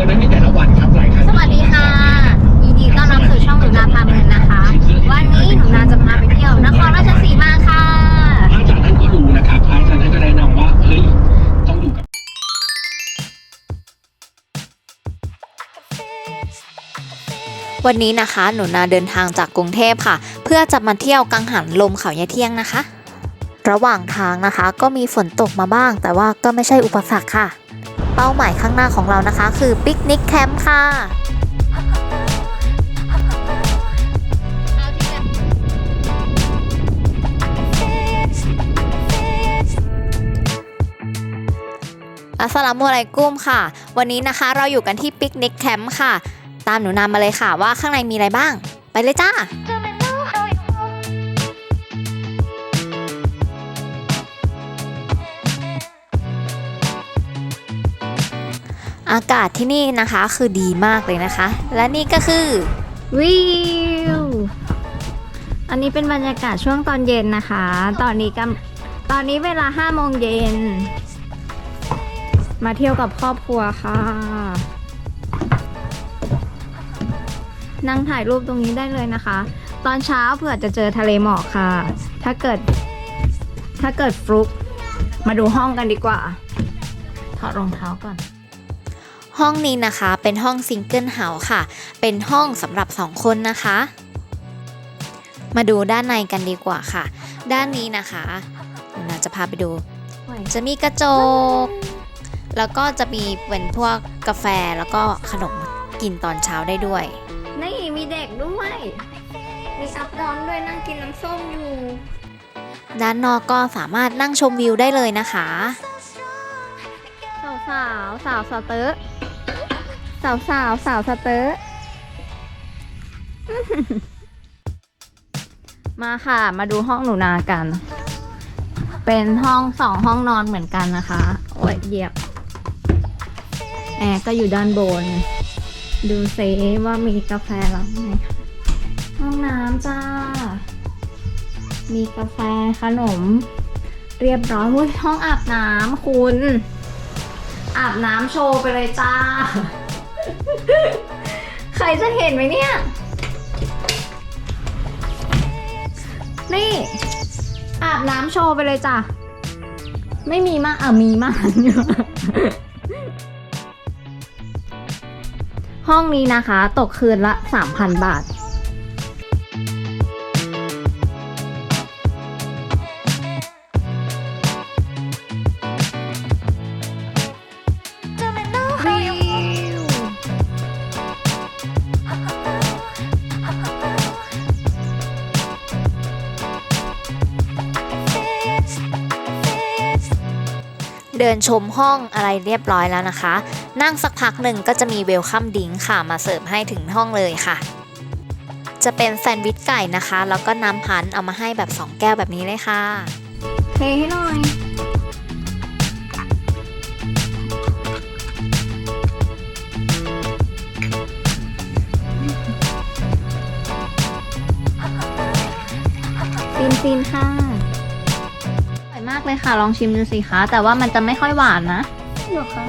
ดังนั้นในแต่ละวันครับหลายครั้งสวัสดีค่ะ ยินดีต้อนรับสู่ช่องหนูนาพาเมินนะคะ วันนี้หนูนาจะพาไปเที่ยวนครราชสีมาค่ะ หลังจากนั้นก็รู้นะครับหลังจากนั้นก็แนะนำว่าเฮ้ยต้องอยู่กับ วันนี้นะคะหนูนาเดินทางจากกรุงเทพค่ะ เพื่อจะมาเที่ยวกังหันลมเขายายเที่ยงนะคะ ระหว่างทางนะคะก็มีฝนตกมาบ้าง แต่ว่าก็ไม่ใช่อุปสรรคค่ะ เป้าหมายข้างหน้าของเรานะคะ คือปิกนิกแคมป์ค่ะอัสลามุอะลัยกุมค่ะ วันนี้นะคะเราอยู่กันที่ปิกนิกแคมป์ค่ะ ตามหนูนามาเลยค่ะว่าข้างในมีอะไรบ้าง ไปเลยจ้า อากาศที่นี่นะคะคือดีมากเลยนะคะ และนี่ก็คือวิวอันนี้เป็นบรรยากาศช่วงตอนเย็นนะคะ ตอนนี้กำตอนนี้เวลา5โมงเย็น มาเที่ยวกับครอบครัวค่ะ นั่งถ่ายรูปตรงนี้ได้เลยนะคะ ตอนเช้าเผื่อจะเจอทะเลหมอกค่ะ ถ้าเกิด ถ้าเกิดฟลุก มาดูห้องกันดีกว่า ถอดรองเท้าก่อน ห้องนี้นะคะ เป็นห้องซิงเกิลเฮาส์ค่ะ เป็นห้องสำหรับ 2 คนนะคะ มาดูด้านในกันดีกว่าค่ะ ด้านนี้นะคะหนูนาจะพาไปดู จะมีกระจก แล้วก็จะมีเป็นพวกกาแฟแล้วก็ขนมกินตอนเช้าได้ด้วย นี่มีเด็กด้วย มีอัพดอนด้วยนั่งกินน้ำส้มอยู่ ด้านนอกก็สามารถนั่งชมวิวได้เลยนะคะ สาวสาวสาวสเตอร์ สาวสาวสาวสเตอร์มาค่ะ มาดูห้องหนูนากัน เป็นห้องสองห้องนอนเหมือนกันนะคะ โอ้ยเหยียบ แอร์ก็อยู่ด้านบน ดูเซว่ามีกาแฟแล้วไหมห้องน้ำจ้า มีกาแฟขนม เรียบร้อยเฮ้ยห้องอาบน้ำคุณ อาบน้ำโชว์ไปเลยจ้า ใครจะเห็นไหมเนี่ย นี่ อาบน้ำโชว์ไปเลยจ้ะ ไม่มีมากอะมีมากอยู่ห้องนี้นะคะ ตกคืนละ 3,000 บาท เดินชมห้องอะไรเรียบร้อยแล้วนะคะ นั่งสักพักหนึ่งก็จะมีเวลคัมดิงค่ะมาเสิร์ฟให้ถึงห้องเลยค่ะ จะเป็นแซนด์วิชไก่นะคะ แล้วก็น้ำพันเอามาให้แบบ 2 แก้วแบบนี้เลยค่ะเทให้หน่อยฟินฟินค่ะ มากเลยค่ะ ลองชิมดูสิคะ แต่ว่ามันจะไม่ค่อยหวานนะหรอคะ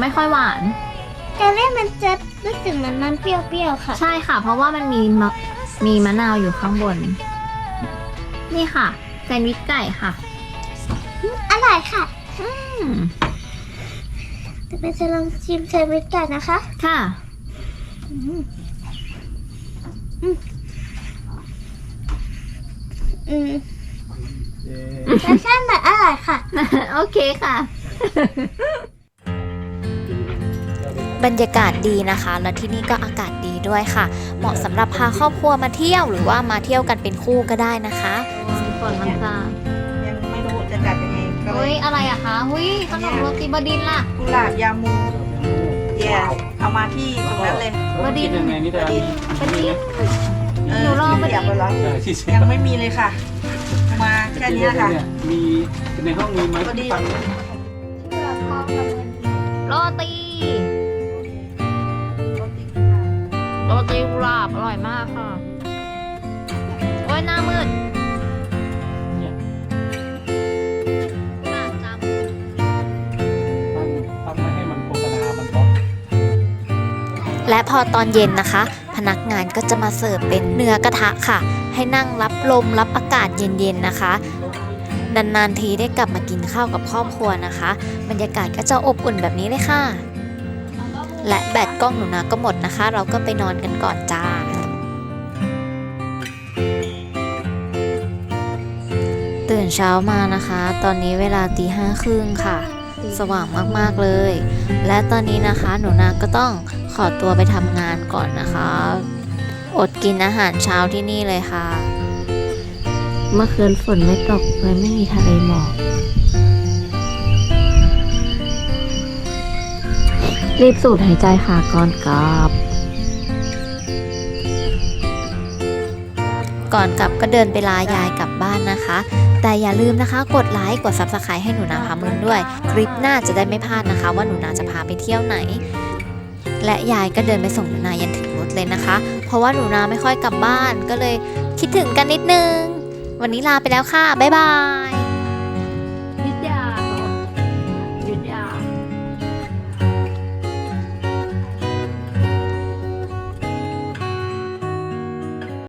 ไม่ค่อยหวาน แต่แรกมันจะรู้สึกเหมือนมันเปรี้ยวๆค่ะ ใช่ค่ะ เพราะว่ามันมีมะมีมะนาวอยู่ข้างบน นี่ค่ะแซนด์วิชไก่ค่ะ อร่อยค่ะอืมแต่เป็นจะลองชิมแซนด์วิชกันนะคะ ค่ะ อืม รสชาติแบบอร่อยค่ะ โอเคค่ะ บรรยากาศดีนะคะ และที่นี่ก็อากาศดีด้วยค่ะ เหมาะสำหรับพาครอบครัวมาเที่ยวหรือว่ามาเที่ยวกันเป็นคู่ก็ได้นะคะฝนมันซายังไม่รู้จะจัดยังไงก็เลเฮ้ยยอะไรอะคะเฮ้ยขนมโรตีบดินล่ะกุหลาบยามูเย่เอามาที่ตรงนั้นเลยบดินยังไงนี่แต่บดินบดินเอ หนูอรอที่บดินเสียบเลยเหรอที่เสียยังไม่มีเลยค่ะ มาแค่เนี้ยค่ะ มีในห้องมีไม้พอดีปังโรตีโรตีกุหลาบอร่อยมากค่ะโอ้ยหน้ามืด และพอตอนเย็นนะคะ พนักงานก็จะมาเสิร์ฟเป็นเนื้อกระทะค่ะ ให้นั่งรับลมรับอากาศเย็นๆนะคะ นานๆทีได้กลับมากินข้าวกับครอบครัวนะคะ บรรยากาศก็จะอบอุ่นแบบนี้เลยค่ะ และแบตกล้องหนูนาก็หมดนะคะ เราก็ไปนอนกันก่อนจ้าตื่นเช้ามานะคะ ตอนนี้เวลาตีห้าครึ่งค่ะ สว่างมากๆเลย และตอนนี้นะคะ หนูนาก็ต้อง ขอตัวไปทำงานก่อนนะคะ อดกินอาหารเช้าที่นี่เลยค่ะ เมื่อคืนฝนไม่ตกเลยไม่มีทะเลหมอก รีบสูดหายใจค่ะก่อนกลับ ก่อนกลับก็เดินไปลายายกลับบ้านนะคะ แต่อย่าลืมนะคะ กดไลค์กด Subscribe ให้หนูนาพามึนด้วย คลิปหน้าจะได้ไม่พลาดนะคะ ว่าหนูนาจะพาไปเที่ยวไหน และยายก็เดินไปส่งหนูนายันถึงรถเลยนะคะ เพราะว่าหนูนาไม่ค่อยกลับบ้านก็เลยคิดถึงกันนิดนึง วันนี้ลาไปแล้วค่ะ บ๊ายบาย